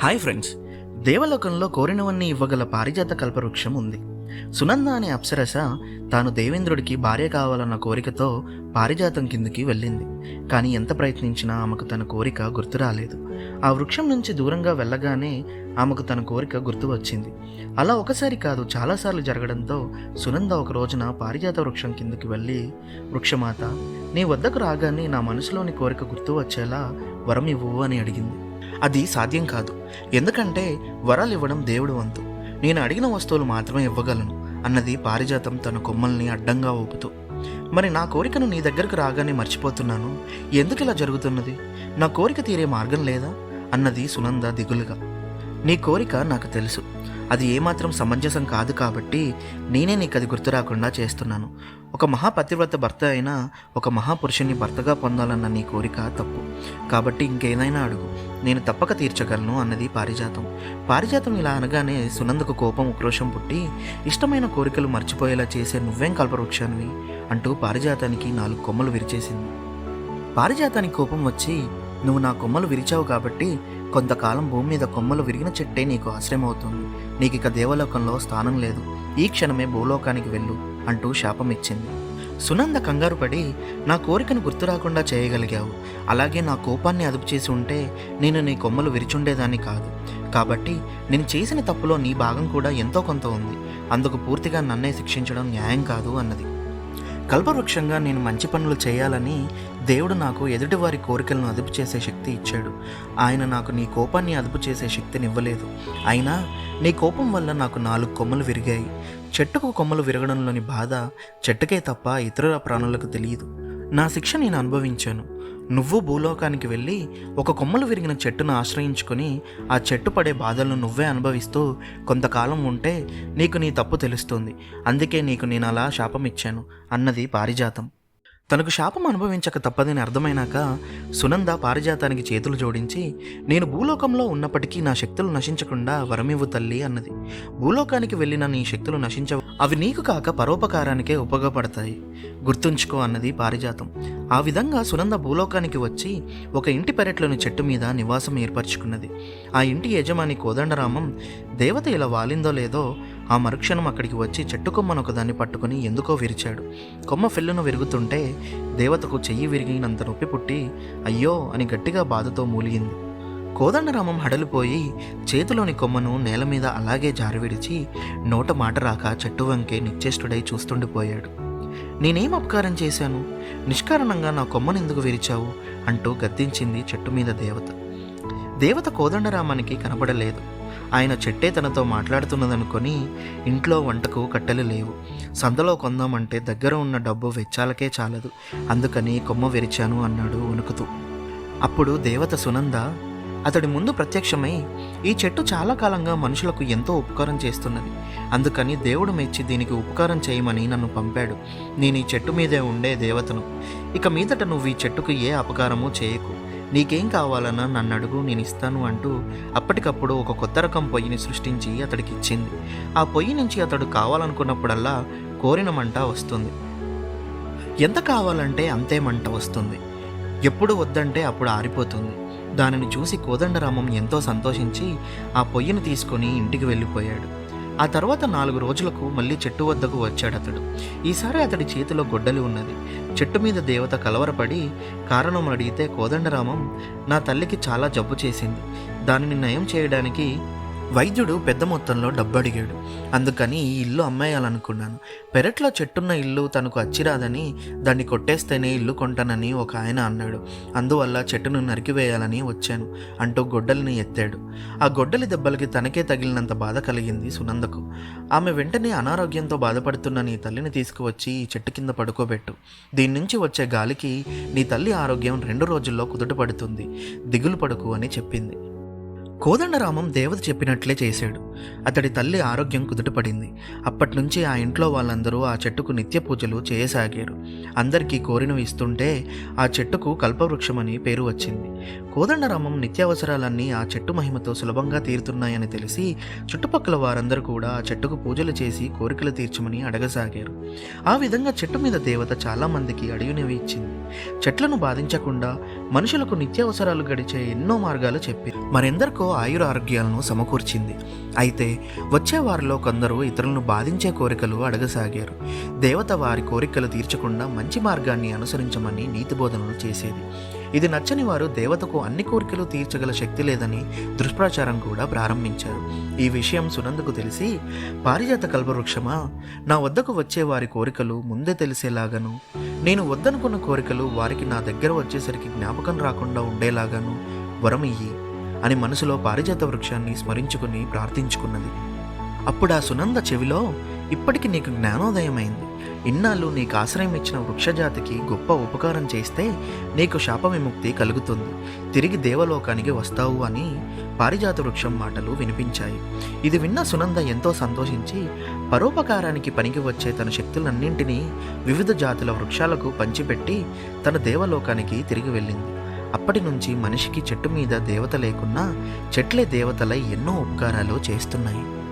Hi friends దేవలోకంలో కోరినవన్నీ ఇవ్వగల పారిజాత కల్పవృక్షం ఉంది. సునంద అనే అప్సరస తాను దేవేంద్రుడికి భార్య కావాలన్న కోరికతో పారిజాతం కిందికి వెళ్ళింది. కానీ ఎంత ప్రయత్నించినా ఆమెకు తన కోరిక గుర్తు రాలేదు. ఆ వృక్షం నుంచి దూరంగా వెళ్ళగానే ఆమెకు తన కోరిక గుర్తు వచ్చింది. అలా ఒకసారి కాదు చాలాసార్లు జరగడంతో సునంద ఒక రోజున పారిజాత వృక్షం కిందకి వెళ్ళి వృక్షమాత నీ వద్దకు రాగానే నా మనసులోని కోరిక గుర్తు వచ్చేలా వరం ఇవ్వు అని అడిగింది. అది సాధ్యం కాదు. ఎందుకంటే వరాలు ఇవ్వడం దేవుడు వంతు. నేను అడిగిన వస్తువులు మాత్రమే ఇవ్వగలను అన్నది పారిజాతం తన కొమ్మల్ని అడ్డంగా ఊపుతూ. మరి నా కోరికను నీ దగ్గరకు రాగానే మర్చిపోతున్నాను? ఎందుకు ఇలా జరుగుతున్నది? నా కోరిక తీరే మార్గం లేదా? అన్నది సునంద దిగులుగా. నీ కోరిక నాకు తెలుసు. అది ఏమాత్రం సమంజసం కాదు కాబట్టి నేనే నీకు అది గుర్తు రాకుండా చేస్తున్నాను. ఒక మహాపతివ్రత భర్త అయినా ఒక మహాపురుషుని భర్తగా పొందాలన్న నీ కోరిక తప్పు. కాబట్టి ఇంకేదైనా అడుగు. నేను తప్పక తీర్చగలను అన్నది పారిజాతం. పారిజాతం ఇలా అనగానే సునందకు కోపం ఉక్రోషం పుట్టి ఇష్టమైన కోరికలు మర్చిపోయేలా చేసే నువ్వేం కల్పవృక్షానివి? అంటూ పారిజాతానికి నాలుగు కొమ్మలు విరిచేసింది. పారిజాతానికి కోపం వచ్చి నువ్వు నా కొమ్మలు విరిచావు కాబట్టి కొంతకాలం భూమి మీద కొమ్మలు విరిగిన చెట్టే నీకు ఆశ్రయం అవుతుంది నీకు ఇక దేవలోకంలో స్థానం లేదు. ఈ క్షణమే భూలోకానికి వెళ్ళు అంటూ శాపం ఇచ్చింది సునంద కంగారు పడి నా కోరికను గుర్తు రాకుండా చేయగలిగావు. అలాగే నా కోపాన్ని అదుపు చేసి ఉంటే నేను నీ కొమ్మలు విరిచుండేదాన్ని కాదు. కాబట్టి నేను చేసిన తప్పులో నీ భాగం కూడా ఎంతో కొంత ఉంది. అందుకు పూర్తిగా నన్నే శిక్షించడం న్యాయం కాదు అన్నది. కల్పవృక్షంగా నేను మంచి పనులు చేయాలని దేవుడు నాకు ఎదుటివారి కోరికలను అదుపు చేసే శక్తి ఇచ్చాడు. ఆయన నాకు నీ కోపాన్ని అదుపు చేసే శక్తిని ఇవ్వలేదు. అయినా నీ కోపం వల్ల నాకు నాలుగు కొమ్మలు విరిగాయి. చెట్టుకు కొమ్మలు విరగడంలోని బాధ చెట్టుకే తప్ప ఇతర ప్రాణులకు తెలియదు. నా శిక్ష నేను అనుభవించాను. నువ్వు భూలోకానికి వెళ్ళి ఒక కొమ్మలు విరిగిన చెట్టును ఆశ్రయించుకొని ఆ చెట్టు పడే బాధలను నువ్వే అనుభవిస్తూ కొంతకాలం ఉంటే నీకు నీ తప్పు తెలుస్తుంది. అందుకే నీకు నేను అలా శాపం ఇచ్చాను అన్నది పారిజాతం. తనకు శాపం అనుభవించక తప్పదని అర్థమైనాక సునంద పారిజాతానికి చేతులు జోడించి నేను భూలోకంలో ఉన్నప్పటికీ నా శక్తులు నశించకుండా వరమివ్వు తల్లి అన్నది. భూలోకానికి వెళ్ళిన నీ శక్తులు నశించవు అవి నీకు కాక పరోపకారానికే ఉపయోగపడతాయి గుర్తుంచుకో అన్నది పారిజాతం. ఆ విధంగా సునంద భూలోకానికి వచ్చి ఒక ఇంటి పెరట్లోని చెట్టు మీద నివాసం ఏర్పరచుకున్నది. ఆ ఇంటి యజమాని కోదండరామం దేవత ఇలా వాలిందో లేదో ఆ మరుక్షణం అక్కడికి వచ్చి చెట్టు కొమ్మను ఒకదాన్ని పట్టుకుని ఎందుకో విరిచాడు. కొమ్మ ఫెల్లును విరుగుతుంటే దేవతకు చెయ్యి విరిగినంత నొప్పి పుట్టి అయ్యో అని గట్టిగా బాధతో మూలిగింది. కోదండరామం హడలిపోయి చేతిలోని కొమ్మను నేల మీద అలాగే జారవిడిచి నోట మాట రాక చెట్టు వంకే నిశ్చేష్టుడై చూస్తుండిపోయాడు. నేనేం అపకారం చేశాను? నిష్కారణంగా నా కొమ్మను ఎందుకు విరిచావు? అంటూ గద్దించింది చెట్టు మీద దేవత. దేవత కోదండరామానికి కనబడలేదు. ఆయన చెట్టే తనతో మాట్లాడుతున్నదనుకొని ఇంట్లో వంటకు కట్టెలు లేవు. సంతలో కొందామంటే దగ్గర ఉన్న డబ్బు వెచ్చాలకే చాలదు. అందుకని కొమ్మ విరిచాను అన్నాడు వణుకుతూ. అప్పుడు దేవత సునంద అతడి ముందు ప్రత్యక్షమై ఈ చెట్టు చాలా కాలంగా మనుషులకు ఎంతో ఉపకారం చేస్తున్నది. అందుకని దేవుడు మెచ్చి దీనికి ఉపకారం చేయమని నన్ను పంపాడు. నేను ఈ చెట్టు మీదే ఉండే దేవతను. ఇక మీదట నువ్వు ఈ చెట్టుకు ఏ అపకారమూ చేయకు. నీకేం కావాలన్నా నన్ను అడుగు నేను ఇస్తాను అంటూ అప్పటికప్పుడు ఒక కొత్త రకం పొయ్యిని సృష్టించి అతడికి ఇచ్చింది ఆ పొయ్యి నుంచి అతడు కావాలనుకున్నప్పుడల్లా కోరిన మంట వస్తుంది. ఎంత కావాలంటే అంతే మంట వస్తుంది. ఎప్పుడు వద్దంటే అప్పుడు ఆరిపోతుంది. దానిని చూసి కోదండరామం ఎంతో సంతోషించి ఆ పొయ్యిని తీసుకొని ఇంటికి వెళ్ళిపోయాడు. ఆ తర్వాత నాలుగు రోజులకు మళ్ళీ చెట్టు వద్దకు వచ్చాడు అతడు. ఈసారి అతడి చేతిలో గొడ్డలి ఉన్నది. చెట్టు మీద దేవత కలవరపడి కారణం అడిగితే కోదండరామం నా తల్లికి చాలా జబ్బు చేసింది. దానిని నయం చేయడానికి వైద్యుడు పెద్ద మొత్తంలో డబ్బు అడిగాడు అందుకని ఈ ఇల్లు అమ్మేయాలనుకున్నాను. పెరట్లో చెట్టున్న ఇల్లు తనకు అచ్చిరాదని దాన్ని కొట్టేస్తేనే ఇల్లు కొంటానని ఒక ఆయన అన్నాడు. అందువల్ల చెట్టును నరికివేయాలని వచ్చాను అంటూ గొడ్డలిని ఎత్తాడు. ఆ గొడ్డలి దెబ్బలకి తనకే తగిలినంత బాధ కలిగింది సునందకు. ఆమె వెంటనే అనారోగ్యంతో బాధపడుతున్న నీ తల్లిని తీసుకువచ్చి ఈ చెట్టు కింద పడుకోబెట్టు. దీని నుంచి వచ్చే గాలికి నీ తల్లి ఆరోగ్యం రెండు రోజుల్లో కుదుటపడుతుంది దిగులు పడుకు అని చెప్పింది. కోదండరామం దేవత చెప్పినట్లే చేశాడు. అతడి తల్లి ఆరోగ్యం కుదుటపడింది. అప్పటినుంచి ఆ ఇంట్లో వాళ్ళందరూ ఆ చెట్టుకు నిత్య పూజలు చేయసాగారు. అందరికీ కోరినవి ఇస్తుంటే ఆ చెట్టుకు కల్పవృక్షమని పేరు వచ్చింది. కోదండరామం నిత్యావసరాలన్నీ ఆ చెట్టు మహిమతో సులభంగా తీరుతున్నాయని తెలిసి చుట్టుపక్కల వారందరూ కూడా ఆ చెట్టుకు పూజలు చేసి కోరికలు తీర్చమని అడగసాగారు. ఆ విధంగా చెట్టు మీద దేవత చాలామందికి అడిగినవి ఇచ్చింది. చెట్లను బాధించకుండా మనుషులకు నిత్యావసరాలు గడిచే ఎన్నో మార్గాలు చెప్పి మరెందరికో ఆయుర ఆరోగ్యాలను సమకూర్చింది. అయితే వచ్చేవారిలో కొందరు ఇతరులను బాధించే కోరికలు అడగసాగారు. దేవత వారి కోరికలు తీర్చకుండా మంచి మార్గాన్ని అనుసరించమని నీతి బోధనలు చేసేది. ఇది నచ్చని వారు దేవతకు అన్ని కోరికలు తీర్చగల శక్తి లేదని దుష్ప్రచారం కూడా ప్రారంభించారు. ఈ విషయం సునందుకు తెలిసి పారిజాత కల్పవృక్షమా? నా వద్దకు వచ్చే వారి కోరికలు ముందే తెలిసేలాగాను నేను వద్దనుకున్న కోరికలు వారికి నా దగ్గర వచ్చేసరికి జ్ఞాపకం రాకుండా ఉండేలాగాను వరం ఇయ్యి అని మనసులో పారిజాత వృక్షాన్ని స్మరించుకుని ప్రార్థించుకున్నది. అప్పుడు ఆ సునంద చెవిలో ఇప్పటికి నీకు జ్ఞానోదయమైంది. ఇన్నాళ్ళు నీకు ఆశ్రయం ఇచ్చిన వృక్షజాతికి గొప్ప ఉపకారం చేస్తే నీకు శాప విముక్తి కలుగుతుంది. తిరిగి దేవలోకానికి వస్తావు అని పారిజాత వృక్షం మాటలు వినిపించాయి. ఇది విన్న సునంద ఎంతో సంతోషించి పరోపకారానికి పనికి వచ్చే తన శక్తులన్నింటినీ వివిధ జాతుల వృక్షాలకు పంచిపెట్టి తన దేవలోకానికి తిరిగి వెళ్ళింది. అప్పటి నుంచి మనిషికి చెట్టు మీద దేవత లేకున్నా చెట్లే దేవతలై ఎన్నో ఉపకారాలు చేస్తున్నాయి.